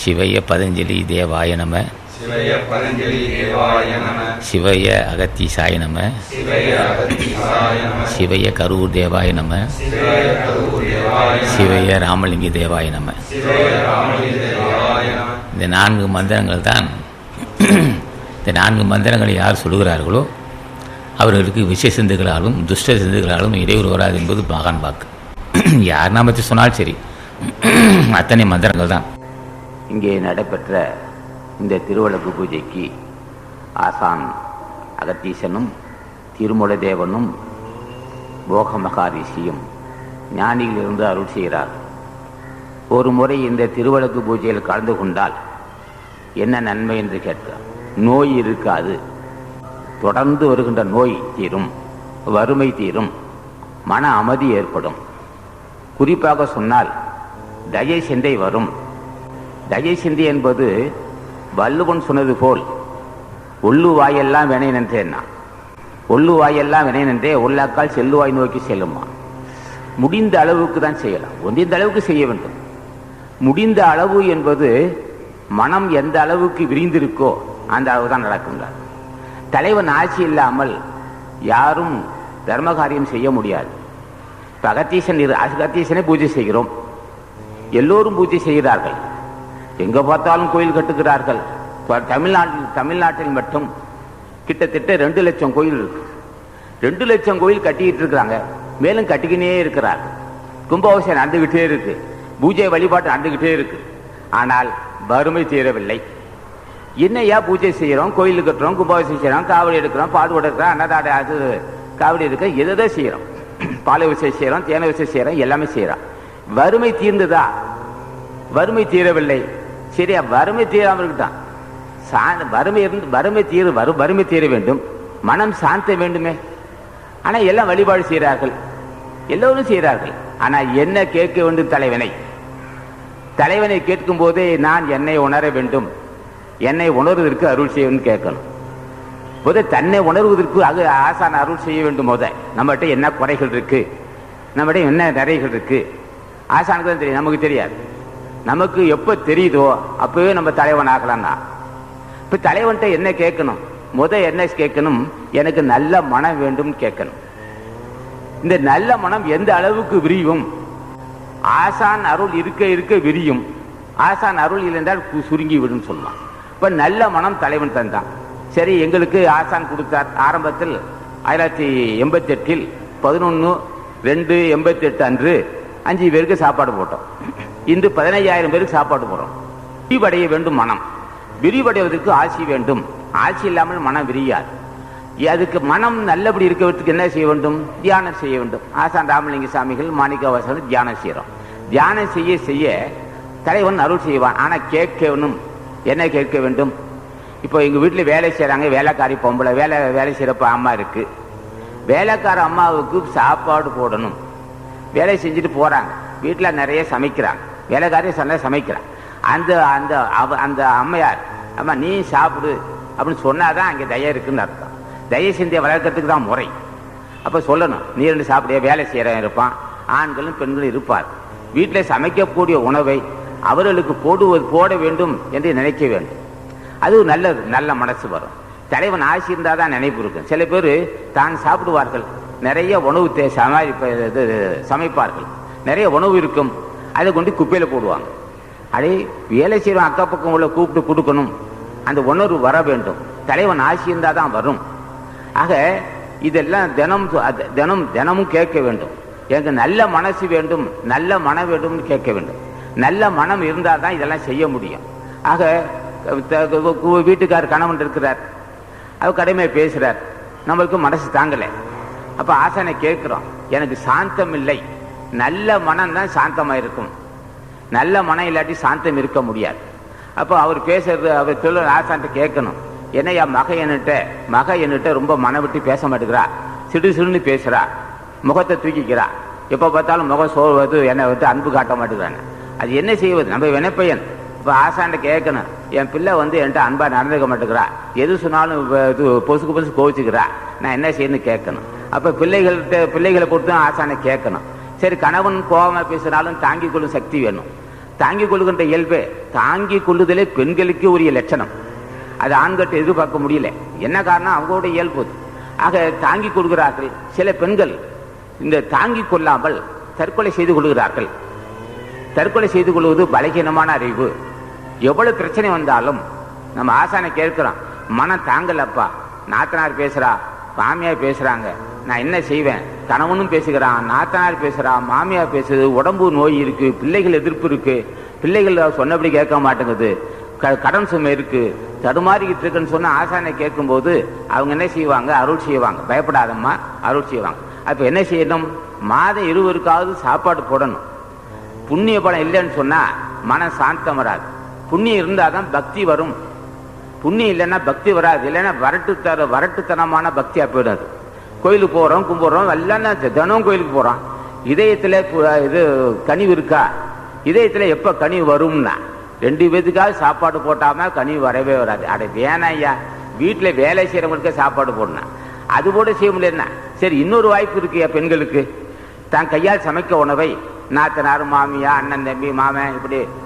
சிவய பதஞ்சலி தேவாய நம. சிவய பதஞ்சலி தேவாய நம. சிவய அகத்தீசாய நம. சிவய அகத்தீசாய நம. சிவய கரூர் தேவாய நம. சிவய கரூர் தேவாய நம. சிவய ராமலிங்க தேவாய நம. சிவய ராமலிங்க தேவாய நம. இந்த நான்கு மந்திரங்கள் தான் இந்த நான்கு மந்திரங்களை யார் சொல்லுகிறார்களோ அவர்களுக்கு விஷ சிந்துகளாலும் துஷ்ட சிந்துகளாலும் இடையூறு வராது என்பது மகான் வாக்கு யார் நாமத்தை சொன்னால் சரி அத்தனை மந்திரங்கள் தான். இங்கே நடைபெற்ற இந்த திருவழக்கு பூஜைக்கு ஆசான் அகத்தீசனும் திருமுலதேவனும் போக மகாரிஷியும் ஞானியிலிருந்து அருள் செய்கிறார். ஒரு முறை இந்த திருவழக்கு பூஜையில் கலந்து கொண்டால் என்ன நன்மை என்று கேட்க நோய் இருக்காது. தொடர்ந்து வருகின்ற நோய் தீரும் வறுமை தீரும் மன அமைதி ஏற்படும். குறிப்பாக சொன்னால் தயை சிந்தை வரும். தயை சிந்தி என்பது வள்ளுவன் சொன்னது போல் ஒள்ளு வாயெல்லாம் வினை நின்றேன்னா. ஒள்ளு வாயெல்லாம் வினை நின்றே உள்ளாக்கால் செல்லுவாய் நோக்கி செல்லுமா. முடிந்த அளவுக்கு தான் செய்யலாம். முடிந்த அளவுக்கு செய்ய வேண்டும். முடிந்த அளவு என்பது மனம் எந்த அளவுக்கு விரிந்திருக்கோ அந்த அளவு தான் நடக்கின்றார் தலைவன் ஆட்சி இல்லாமல் யாரும் தர்ம காரியம் செய்ய முடியாது. இப்போ அகத்தீசன் அகத்தீசனை பூஜை செய்கிறோம். எல்லோரும் பூஜை செய்கிறார்கள். எங்க பார்த்தாலும் கோயில் கட்டுகிறார்கள். தமிழ்நாட்டில் தமிழ்நாட்டில் மட்டும் கிட்டத்தட்ட ரெண்டு லட்சம் கோயில் இருக்கு. ரெண்டு லட்சம் கோயில் கட்டிக்கிட்டு இருக்கிறாங்க. மேலும் கட்டிக்கினே இருக்கிறார் கும்பாபிஷேகம் நடந்துகிட்டே இருக்கு. பூஜை வழிபாட்டு நடந்துகிட்டே இருக்கு. ஆனால் வறுமை தீரவில்லை என்னையா பூஜை செய்யறோம் கோயில் கட்டுறோம் கும்பாபிஷேகம் செய்யறோம் காவடி எடுக்கிறோம் பாடுபட எடுக்கிறோம் அன்னதாடை அது காவடி எடுக்க எதை செய்யறோம்? பாலை விசை செய்யறோம் தேனை விசை செய்யறோம் எல்லாமே செய்யறோம். வறுமை தீர்ந்துதா? வறுமை தீரவில்லை. சரியா? வறுமை தீராமல் இருக்கட்டும் சா- வறுமை இருந்து வறுமை தீர வரும் வறுமை தீர வேண்டும். மனம் சாந்த வேண்டுமே. ஆனால் எல்லாம் வழிபாடு செய்கிறார்கள். எல்லோரும் செய்கிறார்கள். ஆனால் என்ன கேட்க வேண்டும் தலைவனை? தலைவனை கேட்கும் போதே நான் என்னை உணர வேண்டும். என்னை உணர்வதற்கு அருள் செய்யணும்னு கேட்கணும். போதே தன்னை உணர்வதற்கு அது ஆசான் அருள் செய்ய வேண்டும் போத. நம்மகிட்ட என்ன குறைகள் இருக்கு? நம்மகிட்ட என்ன நிறைகள் இருக்கு? ஆசானுக்கு தான் தெரியும். நமக்கு தெரியாது. நமக்கு எப்ப தெரியுதோ அப்பவே நம்ம தலைவன் ஆகலாம்னா. இப்ப தலைவன்கிட்ட என்ன கேட்கணும்? முத என்ன கேட்கணும்? எனக்கு நல்ல மனம் வேண்டும் கேட்கணும். இந்த நல்ல மனம் எந்த அளவுக்கு விரியும்? ஆசான் அருள் இருக்க இருக்க விரியும். ஆசான் அருள் இல்லைன்றால் சுருங்கி விடும் சொல்லலாம் இப்ப நல்ல மனம் தலைவன் தந்தான். சரி எங்களுக்கு ஆசான் கொடுத்தார். ஆரம்பத்தில் ஆயிரத்தி எண்பத்தி எட்டில் பதினொன்று ரெண்டு எண்பத்தி எட்டு அன்று அஞ்சு பேருக்கு சாப்பாடு போட்டோம். இன்று பதினையாயிரம் பேருக்கு சாப்பாடு போகிறோம் விரிவடைய வேண்டும் மனம். விரிவடைவதற்கு ஆசி வேண்டும். ஆசி இல்லாமல் மனம் விரியாது. அதுக்கு மனம் நல்லபடி இருக்கிறதுக்கு என்ன செய்ய வேண்டும்? தியானம் செய்ய வேண்டும். ஆசான் ராமலிங்க சாமிகள் மாணிக்கவாசன் தியானம் செய்யறோம். தியானம் செய்ய செய்ய தலைவன் அருள் செய்வான். ஆனால் கேட்கணும். என்ன கேட்க வேண்டும்? இப்போ எங்கள் வீட்டில் வேலை செய்கிறாங்க வேலைக்காரி பொம்பளை வேலை வேலை செய்கிறப்ப அம்மா இருக்குது வேலைக்கார அம்மாவுக்கு சாப்பாடு போடணும். வேலை செஞ்சுட்டு போகிறாங்க வீட்டில் நிறைய சமைக்கிறாங்க. வேலைக்காரி சொன்ன சமைக்கிறான் அந்த அந்த அவ அந்த அம்மையார் அம்மா நீ சாப்பிடு அப்படின்னு சொன்னாதான் அங்கே தய இருக்குன்னு அர்த்தம். தய சிந்திய வளர்க்கறதுக்கு தான் முறை. அப்போ சொல்லணும் நீ ரெண்டு சாப்பிடிய வேலை செய்கிறேன் இருப்பான் ஆண்களும் பெண்களும் இருப்பார். வீட்டில் சமைக்கக்கூடிய உணவை அவர்களுக்கு போடுவது போட வேண்டும் என்று நினைக்க வேண்டும். அது நல்லது நல்ல மனசு வரும். தலைவன் ஆசி இருந்தால் தான் நினைப்பு இருக்கும். சில பேர் தான் சாப்பிடுவார்கள். நிறைய உணவு தே சமாளிப்ப இது சமைப்பார்கள். நிறைய உணவு இருக்கும். அதை கொண்டு குப்பையில் போடுவாங்க. அதே வேலை செய்கிறோம் அக்கா பக்கம் உள்ள கூப்பிட்டு கொடுக்கணும். அந்த உணர்வு வர வேண்டும். தலைவன் ஆசி இருந்தால் தான் வரும். ஆக இதெல்லாம் தினம் அது- தினம் தினமும் கேட்க வேண்டும். எனக்கு நல்ல மனசு வேண்டும் நல்ல மனம் வேண்டும்னு கேட்க வேண்டும். நல்ல மனம் இருந்தால் தான் இதெல்லாம் செய்ய முடியும். ஆக த- வீட்டுக்கார் கணவன் இருக்கிறார். அவர் கடமையை பேசுகிறார் நம்மளுக்கு மனசு தாங்கலை. அப்போ ஆசானை கேட்குறோம். எனக்கு சாந்தம் இல்லை. நல்ல மனம் தான் இருக்கும் நல்ல மனம் இல்லாட்டி சாந்தம் இருக்க முடியாது. அப்போ அவர் பேசுறது அவர் சொல்ல ஆசான்ட்டு கேட்கணும். என்னையா மக என்னட்ட மக என்னட்ட ரொம்ப மனம் விட்டு பேச மாட்டேங்கிறா. சிடு சிடுன்னு பேசுகிறா முகத்தை தூக்கிக்கிறா. எப்போ பார்த்தாலும் முகம் சோர்வது என்னை வந்து அன்பு காட்ட மாட்டேங்கிறாங்க அது என்ன செய்வது? நம்ம வினைப்பையன். இப்போ ஆசான்ட்ட கேட்கணும். என் பிள்ளை வந்து என்கிட்ட அன்பாக நடந்துக்க மாட்டேங்கிறா. எது சொன்னாலும் இது பொசுக்கு பொசுக்கு கோவிச்சுக்கிறா. நான் என்ன செய்யணும்னு கேட்கணும். அப்போ பிள்ளைகள்கிட்ட பிள்ளைகளை பொறுத்தும் ஆசானை கேட்கணும். சரி கணவன் கோபமா பேசினாலும் தாங்கிக் கொள்ளும் சக்தி வேணும். தாங்கிக் கொள்கின்ற இயல்பு தாங்கிக் கொள்ளுதலே பெண்களுக்கு உரிய லட்சணம். அது ஆண்கிட்ட எதிர்பார்க்க முடியல. என்ன காரணம்? அவங்களோட இயல்பு ஆக தாங்கிக் கொள்கிறார்கள். சில பெண்கள் இந்த தாங்கிக் கொள்ளாமல் தற்கொலை செய்து கொள்கிறார்கள். தற்கொலை செய்து கொள்வது பலகீனமான அறிவு. எவ்வளவு பிரச்சனை வந்தாலும் நம்ம ஆசானை கேட்கிறோம் மனம் தாங்கலப்பா. நாத்தனார் பேசுறா. மாமியார் பேசுறாங்க. நான் என்ன செய்வேன்? கணவனும் பேசுகிறான் நாத்தனார் பேசுகிறான் மாமியார் பேசுது உடம்பு நோய் இருக்கு பிள்ளைகள் எதிர்ப்பு இருக்கு. பிள்ளைகள் சொன்னபடி கேட்க மாட்டேங்குது. க- கடன் சுமை இருக்கு. தடுமாறிக்கிட்டு இருக்குன்னு சொன்ன ஆசானை கேட்கும்போது அவங்க என்ன செய்வாங்க? அருள் செய்வாங்க. பயப்படாதம்மா அருள் செய்வாங்க. அப்போ என்ன செய்யணும்? மாதம் இருவருக்காவது சாப்பாடு போடணும். புண்ணிய பலம் இல்லைன்னு சொன்னா மன சாந்தம் வராது. புண்ணியம் இருந்தாதான் பக்தி வரும். புண்ணியம் இல்லைன்னா பக்தி வராது. இல்லைன்னா வரட்டு தர வரட்டுத்தனமான பக்தியா போயிடாது கோயிலுக்கு போறோம் கும்பிடுறோம் எல்லாம் தினம் கோயிலுக்கு போறோம். இதயத்துல இது கனிவு இருக்கா? இதயத்துல எப்ப கனிவு வரும்னா? ரெண்டு பேத்துக்காவது சாப்பாடு போட்டாம கனி வரவே வராது. அட வேணாம் ஐயா. வீட்டுல வேலை செய்கிறவங்களுக்கு சாப்பாடு போடணும். அது கூட செய்ய முடியலன்னா? சரி இன்னொரு வாய்ப்பு இருக்குயா பெண்களுக்கு. தான் கையால் சமைக்க உணவை. நாத்தனார் மாமியா அண்ணன் தம்பி மாமன் இப்படி